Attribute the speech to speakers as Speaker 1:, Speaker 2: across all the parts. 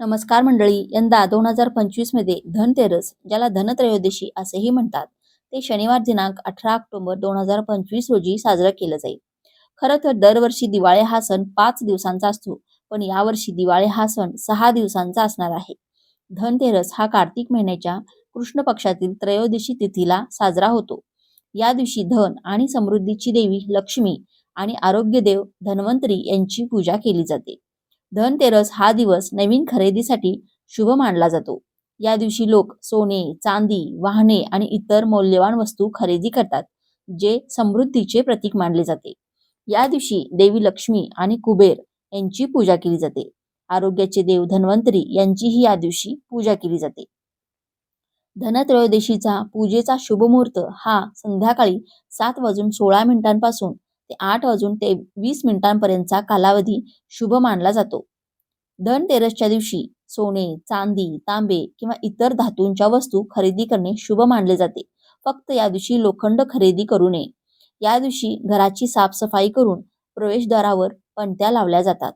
Speaker 1: नमस्कार मंडळी यंदा दोन हजार पंचवीसमध्ये धनतेरस ज्याला धनत्रयोदशी असेही म्हणतात ते शनिवार दिनांक अठरा ऑक्टोबर दोन हजार पंचवीस रोजी साजरं केलं जाईल. खरं तर दरवर्षी दिवाळी हा सण पाच दिवसांचा असतो पण यावर्षी दिवाळी हा सण सहा दिवसांचा असणार आहे. धनतेरस हा कार्तिक महिन्याच्या कृष्ण पक्षातील त्रयोदशी तिथीला साजरा होतो. या दिवशी धन आणि समृद्धीची देवी लक्ष्मी आणि आरोग्यदेव धन्वंतरी यांची पूजा केली जाते. धनतेरस हा दिवस नवीन खरेदीसाठी शुभ मानला जातो. या दिवशी लोक सोने चांदी वाहने आणि इतर मौल्यवान वस्तू खरेदी करतात जे समृद्धीचे प्रतीक मानले जाते. या दिवशी देवी लक्ष्मी आणि कुबेर यांची पूजा केली जाते. आरोग्याचे देव धन्वंतरी यांचीही या दिवशी पूजा केली जाते. धनत्रयोदशीचा पूजेचा शुभ मुहूर्त हा संध्याकाळी सात वाजून सोळा मिनिटांपासून ते आठ वाजून ते वीस मिनिटांपर्यंतचा कालावधी शुभ मानला जातो. धनतेरसच्या दिवशी सोने चांदी तांबे किंवा इतर धातूंच्या वस्तू खरेदी करणे शुभ मानले जाते. फक्त या दिवशी लोखंड खरेदी करू नये. या दिवशी घराची साफसफाई करून प्रवेशद्वारावर पणत्या लावल्या जातात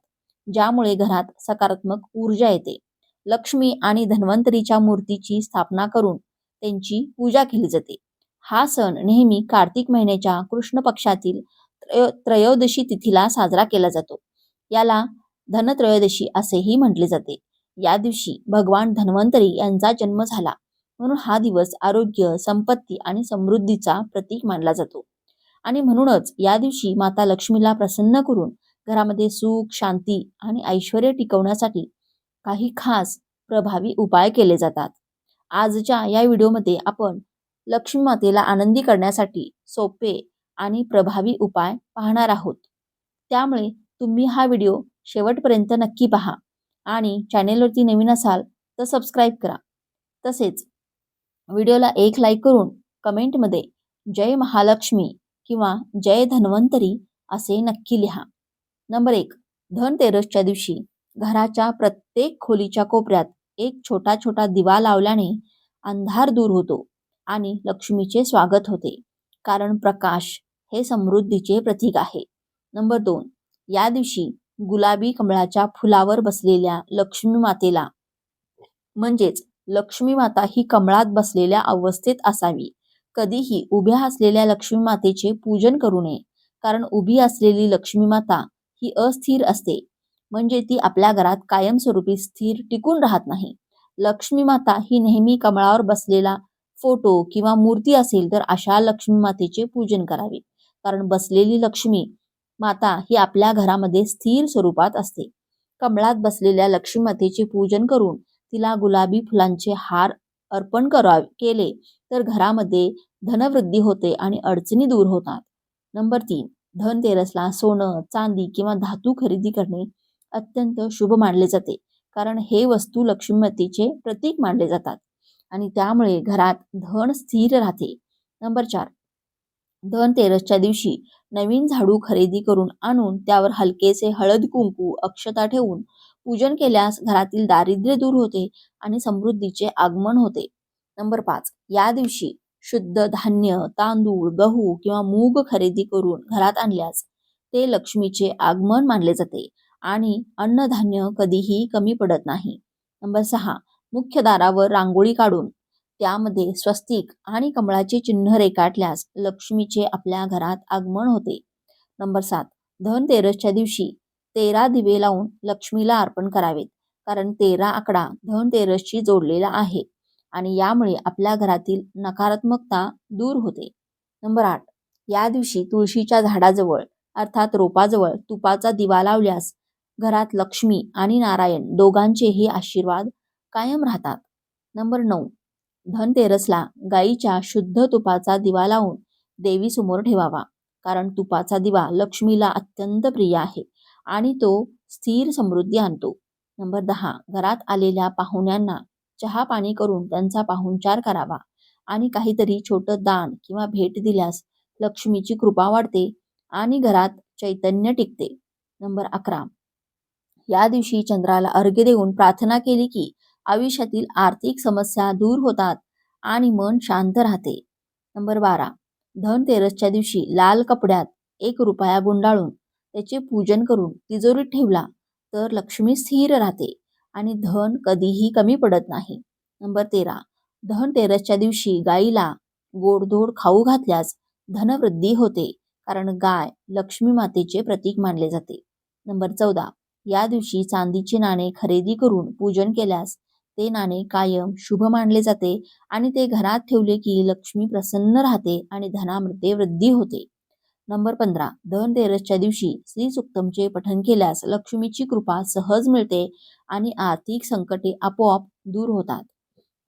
Speaker 1: ज्यामुळे घरात सकारात्मक ऊर्जा येते. लक्ष्मी आणि धन्वंतरीच्या मूर्तीची स्थापना करून त्यांची पूजा केली जाते. हा सण नेहमी कार्तिक महिन्याच्या कृष्ण पक्षातील त्रयोदशी तिथीला साजरा केला जातो. याला धनत्रयोदशी असेही म्हटले जाते. या दिवशी भगवान धन्वंतरी यांचा जन्म झाला. म्हणून हा दिवस आरोग्य संपत्ती आणि समृद्धीचा प्रतीक मानला जातो. आणि म्हणूनच या दिवशी माता लक्ष्मीला प्रसन्न करून घरामध्ये सुख शांती आणि ऐश्वर टिकवण्यासाठी काही खास प्रभावी उपाय केले जातात. आजच्या या व्हिडिओमध्ये आपण लक्ष्मी मातेला आनंदी करण्यासाठी सोपे आणि प्रभावी उपाय पाहणार आहोत. त्यामुळे तुम्ही हा व्हिडिओ शेवटपर्यंत नक्की पहा आणि चॅनेलवरती नवीन असाल तर सबस्क्राईब करा. तसेच व्हिडिओला एक लाईक करून कमेंटमध्ये जय महालक्ष्मी किंवा जय धन्वंतरी असे नक्की लिहा. नंबर एक धनतेरसच्या दिवशी घराच्या प्रत्येक खोलीच्या कोपऱ्यात एक छोटा छोटा दिवा लावल्याने अंधार दूर होतो आणि लक्ष्मीचे स्वागत होते. कारण प्रकाश हे समृद्धीचे प्रतीक आहे. नंबर दोन. या दिवशी गुलाबी कमळाच्या फुलावर बसलेल्या लक्ष्मी मातेला म्हणजेच लक्ष्मी माता ही कमळात बसलेल्या अवस्थेत असावी. कधीही उभ्या असलेल्या लक्ष्मी मातेचे पूजन करू नये कारण उभी असलेली लक्ष्मी माता ही अस्थिर असते. म्हणजे ती आपल्या घरात कायमस्वरूपी स्थिर टिकून राहत नाही. लक्ष्मी माता ही नेहमी कमळावर बसलेला फोटो किंवा मूर्ती असेल तर अशा लक्ष्मी मातेचे पूजन करावे. कारण बसलेली लक्ष्मी माता ही आपल्या घरामध्ये स्थिर स्वरूपात असते. कमळात बसलेल्या लक्ष्मी मातेचे पूजन करून तिला गुलाबी फुलांचे हार अर्पण करा केले तर घरामध्ये धनवृद्धी होते आणि अडचणी दूर होतात. नंबर तीन धनतेरसला सोनं चांदी किंवा धातू खरेदी करणे अत्यंत शुभ मानले जाते कारण हे वस्तू लक्ष्मीमतीचे प्रतीक मानले जातात आणि त्यामुळे घरात धन स्थिर राहते. नंबर चार धनतेरसच्या दिवशी नवीन झाडू खरेदी करून आणून त्यावर हलकेसे हळद कुंकू अक्षता ठेवून पूजन केल्यास घरातील दारिद्र्य दूर होते आणि समृद्धीचे आगमन होते. नंबर पाच. या दिवशी शुद्ध धान्य तांदूळ गहू किंवा मूग खरेदी करून घरात आणल्यास ते लक्ष्मीचे आगमन मानले जाते आणि अन्नधान्य कधीही कमी पडत नाही. नंबर सहा. मुख्य दारावर रांगोळी काढून त्यामध्ये स्वस्तिक आणि कमळाचे चिन्ह रेखाटल्यास लक्ष्मीचे आपल्या घरात आगमन होते. नंबर सात. धनतेरसच्या दिवशी तेरा दिवे लावून लक्ष्मीला अर्पण करावेत कारण तेरा आकडा धनतेरसशी जोडलेला आहे आणि यामुळे आपल्या घरातील नकारात्मकता दूर होते. नंबर आठ. या दिवशी तुळशीच्या झाडाजवळ अर्थात रोपाजवळ तुपाचा दिवा लावल्यास घरात लक्ष्मी आणि नारायण दोघांचेही आशीर्वाद कायम राहतात. नंबर नऊ. धनतेरसला गाईच्या शुद्ध तुपाचा दिवा लावून देवीसमोर ठेवावा. कारण तुपाचा दिवा लक्ष्मीला अत्यंत प्रिय आहे आणि तो स्थिर समृद्धी आणतो. नंबर दहा. घरात आलेल्या पाहुण्यांना चहा पाणी करून त्यांचा पाहुणचार करावा आणि काहीतरी छोटं दान किंवा भेट दिल्यास लक्ष्मीची कृपा वाढते आणि घरात चैतन्य टिकते. नंबर अकरा. या दिवशी चंद्राला अर्घ्य देऊन प्रार्थना केली की आयुष्यातील आर्थिक समस्या दूर होतात आणि मन शांत राहते. नंबर बारा. धनतेरसच्या दिवशी लाल कपड्यात एक रुपया गुंडाळून त्याचे पूजन करून तिजोरीत ठेवला तर लक्ष्मी स्थिर राहते आणि धन कधीही कमी पडत नाही. नंबर तेरा. धनतेरसच्या दिवशी गाईला गोडधोड खाऊ घातल्यास धनवृद्धी होते कारण गाय लक्ष्मी मातेचे प्रतीक मानले जाते. नंबर चौदा. या दिवशी चांदीचे नाणे खरेदी करून पूजन केल्यास ते नाणे कायम शुभ मानले जाते आणि ते घरात ठेवले की लक्ष्मी प्रसन्न राहते आणि धनामध्ये वृद्धी होते. नंबर पंधरा. धनतेरसच्या दिवशी श्री सुक्तमचे पठन केल्यास लक्ष्मीची कृपा सहज मिळते आणि आर्थिक संकटे आपोआप दूर होतात.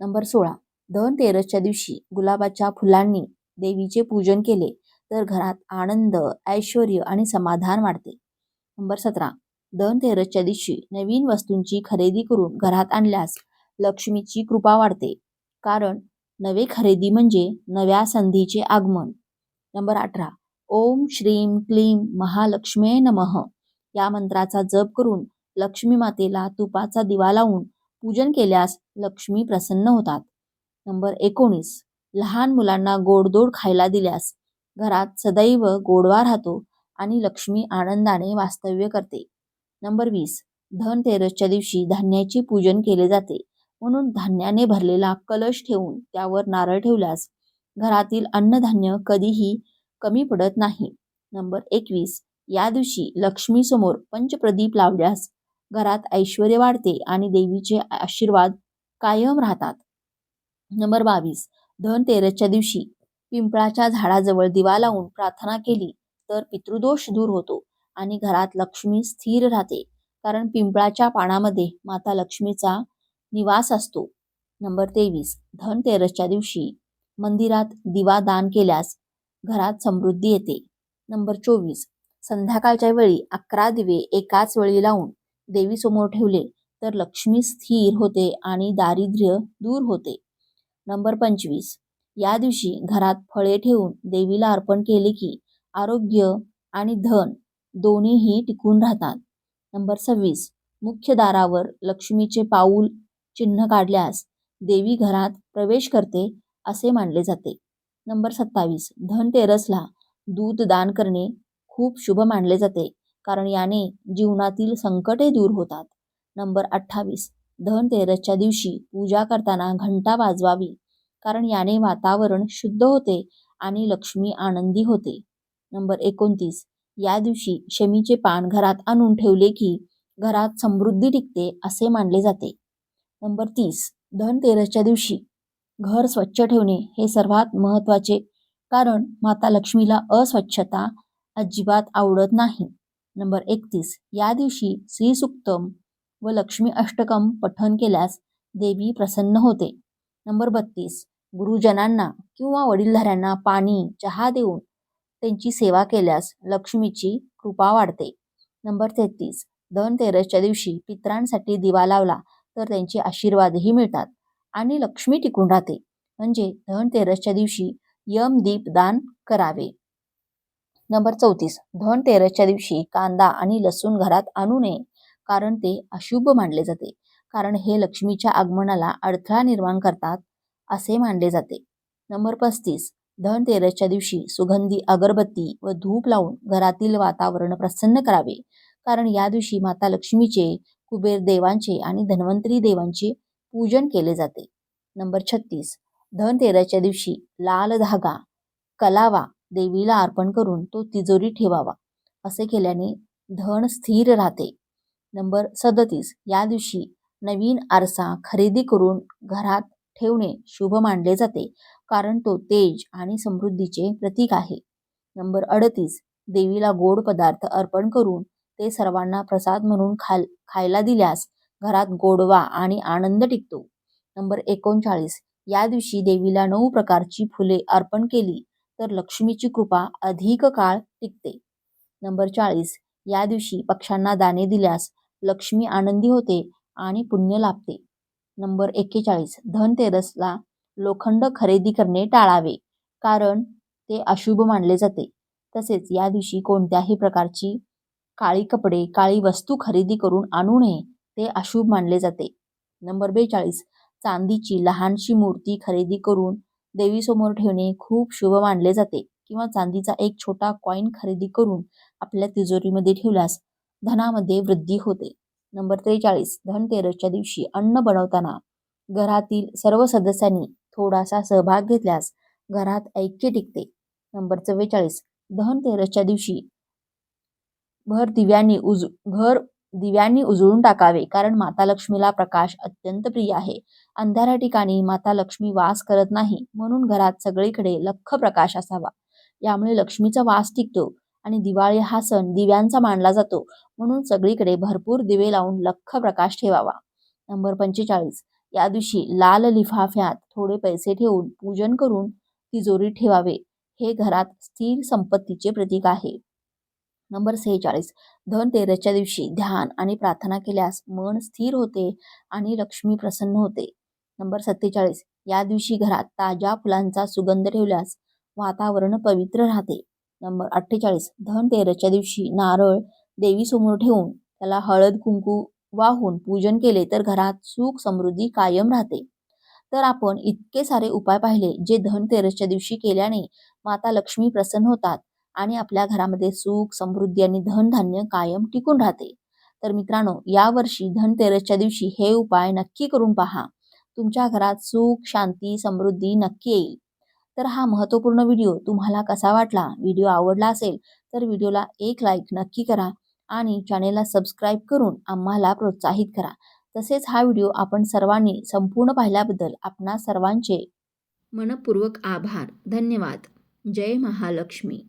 Speaker 1: नंबर सोळा. धनतेरसच्या दिवशी गुलाबाच्या फुलांनी देवीचे पूजन केले तर घरात आनंद ऐश्वर आणि समाधान वाढते. नंबर सतरा. धनतेरसच्या दिवशी नवीन वस्तूंची खरेदी करून घरात आणल्यास लक्ष्मीची कृपा वाढते. कारण नवे खरेदी म्हणजे नव्या संधीचे आगमन. नंबर अठरा. ओम श्रीम क्लीम महालक्ष्मे नमः. या मंत्राचा जप करून लक्ष्मी मातेला तुपाचा दिवा लावून पूजन केल्यास लक्ष्मी प्रसन्न होतात. नंबर एकोणीस. लहान मुलांना गोडदोड खायला दिल्यास घरात सदैव गोडवा राहतो आणि लक्ष्मी आनंदाने वास्तव्य करते. नंबर वीस. धनतेरसच्या दिवशी धान्याचे पूजन केले जाते. म्हणून धान्याने भरलेला कलश ठेवून त्यावर नारळ ठेवल्यास घरातील अन्नधान्य कधीही कमी पडत नाही. नंबर एकवीस. या दिवशी लक्ष्मीसमोर पंचप्रदीप लावल्यास घरात ऐश्वर वाढते आणि देवीचे आशीर्वाद कायम राहतात. नंबर बावीस. धनतेरसच्या दिवशी पिंपळाच्या झाडाजवळ दिवा लावून प्रार्थना केली तर पितृदोष दूर होतो आणि घरात लक्ष्मी स्थिर राहते. कारण पिंपळाच्या पानामध्ये माता लक्ष्मीचा निवास असतो. नंबर तेवीस. धनतेरसच्या दिवशी मंदिरात दिवा दान केल्यास घरात समृद्धी येते. नंबर चोवीस. संध्याकाळच्या वेळी अकरा दिवे एकाच वेळी लावून देवीसमोर ठेवले तर लक्ष्मी स्थिर होते आणि दारिद्र्य दूर होते. नंबर पंचवीस. या दिवशी घरात फळे ठेवून देवीला अर्पण केले की आरोग्य आणि धन दोन्हीही टिकून राहतात. नंबर सव्वीस. मुख्य दारावर लक्ष्मीचे पाऊल चिन्ह काढल्यास देवी घरात प्रवेश करते असे मानले जाते. नंबर सत्तावीस. धनतेरसला दूध दान करणे खूप शुभ मानले जाते कारण याने जीवनातील संकटे दूर होतात. नंबर अठ्ठावीस. धनतेरसच्या दिवशी पूजा करताना घंटा वाजवावी कारण याने वातावरण शुद्ध होते आणि लक्ष्मी आनंदी होते. नंबर एकोणतीस. या दिवशी शमीचे पान घरात आणून ठेवले की घरात समृद्धी टिकते असे मानले जाते. नंबर तीस. धनतेरसच्या दिवशी घर स्वच्छ ठेवणे हे सर्वात महत्त्वाचे कारण माता लक्ष्मीला अस्वच्छता अजिबात आवडत नाही. नंबर एकतीस. या दिवशी श्रीसुक्तम व लक्ष्मी अष्टकम पठन केल्यास देवी प्रसन्न होते. नंबर बत्तीस. गुरुजनांना किंवा वडीलधाऱ्यांना पाणी चहा देऊन त्यांची सेवा केल्यास लक्ष्मीची कृपा वाढते. नंबर तेहतीस. धनतेरसच्या दिवशी पित्रांसाठी दिवा लावला तर त्यांचे आशीर्वादही मिळतात. आणि लक्ष्मी टिकून राहते. म्हणजे धनतेरसच्या दिवशी यम दीप दान करावे. नंबर चौतीस. धनतेरसच्या दिवशी कांदा आणि लसूण घरात आणू नये कारण ते अशुभ मानले जाते. कारण हे लक्ष्मीच्या आगमनाला अडथळा निर्माण करतात असे मानले जाते. नंबर पस्तीस. धनतेरसच्या दिवशी सुगंधी अगरबत्ती व धूप लावून घरातील वातावरण प्रसन्न करावे. कारण या दिवशी माता लक्ष्मीचे कुबेर देवांचे आणि धन्वंतरी देवांचे पूजन केले जाते. नंबर छत्तीस. धनतेराच्या दिवशी लाल धागा कलावा देवीला अर्पण करून तो तिजोरी ठेवावा असे केल्याने धन स्थिर राहते. नंबर सदतीस. या दिवशी नवीन आरसा खरेदी करून घरात ठेवणे शुभ मानले जाते कारण तो तेज आणि समृद्धीचे प्रतीक आहे. नंबर अडतीस. देवीला गोड पदार्थ अर्पण करून ते सर्वांना प्रसाद म्हणून खाल खायला दिल्यास घरात गोडवा आणि आनंद टिकतो. नंबर एकोणचाळीस. या दिवशी देवीला नऊ प्रकारची फुले अर्पण केली तर लक्ष्मीची कृपा अधिक काळ टिकते. नंबर चाळीस. या दिवशी पक्ष्यांना दाणे दिल्यास लक्ष्मी आनंदी होते आणि पुण्य लाभते. नंबर एक्केचाळीस. धनतेरसला लोखंड खरेदी करणे टाळावे कारण ते अशुभ मानले जाते. तसेच या दिवशी कोणत्याही प्रकारची काळी कपडे काळी वस्तू खरेदी करून आणू नये ते अशुभ मानले जाते. नंबर बेचाळीस. चांदीची लहानशी मूर्ती खरेदी करून देवीसमोर ठेवणे खूप शुभ मानले जाते किंवा चांदीचा एक छोटा कॉईन खरेदी करून आपल्या तिजोरीमध्ये ठेवल्यास धनामध्ये वृद्धी होते. नंबर त्रेचाळीस. धनतेरसच्या दिवशी अन्न बनवताना घरातील सर्व सदस्यांनी थोडासा सहभाग घेतल्यास घरात ऐक्य टिकते. नंबर चव्वेचाळीस. धनतेरसच्या दिवशी भर दिव्यांनी उज घर दिव्यांनी उजळून टाकावे कारण माता लक्ष्मीला प्रकाश अत्यंत प्रिय आहे. अंधाऱ्या ठिकाणी माता लक्ष्मी वास करत नाही म्हणून घरात सगळीकडे लख्ख प्रकाश असावा. यामुळे लक्ष्मीचा वास टिकतो आणि दिवाळी हा सण दिव्यांचा मानला जातो म्हणून सगळीकडे भरपूर दिवे लावून लख्ख प्रकाश ठेवावा. नंबर पंचेचाळीस. या दिवशी लाल लिफाफ्यात थोडे पैसे ठेवून पूजन करून तिजोरी ठेवावे हे घरात स्थिर संपत्तीचे प्रतीक आहे. नंबर सेहेचाळीस. धनतेरसच्या दिवशी ध्यान आणि प्रार्थना केल्यास मन स्थिर होते आणि लक्ष्मी प्रसन्न होते. नंबर सत्तेचाळीस. या दिवशी घरात ताज्या फुलांचा सुगंध ठेवल्यास वातावरण पवित्र राहते. नंबर अठ्ठेचाळीस. धनतेरसच्या दिवशी नारळ देवीसमोर ठेवून त्याला हळद कुंकू वाहून पूजन केले तर घरात सुख समृद्धी कायम राहते. तर आपण इतके सारे उपाय पाहिले जे धनतेरसच्या दिवशी केल्याने माता लक्ष्मी प्रसन्न होतात. आणि आपल्या घरामध्ये सुख समृद्धी आणि धनधान्य कायम टिकून राहते. तर मित्रांनो यावर्षी धनतेरसच्या दिवशी हे उपाय नक्की करून पहा. तुमच्या घरात सुख शांती समृद्धी नक्की येईल. तर हा महत्त्वपूर्ण व्हिडिओ तुम्हाला कसा वाटला? व्हिडिओ आवडला असेल तर व्हिडिओला एक लाईक नक्की करा आणि चॅनेलला सबस्क्राईब करून आम्हाला प्रोत्साहित करा. तसेच हा व्हिडिओ आपण सर्वांनी संपूर्ण पाहिल्याबद्दल आपणा सर्वांचे मनपूर्वक आभार. धन्यवाद. जय महालक्ष्मी.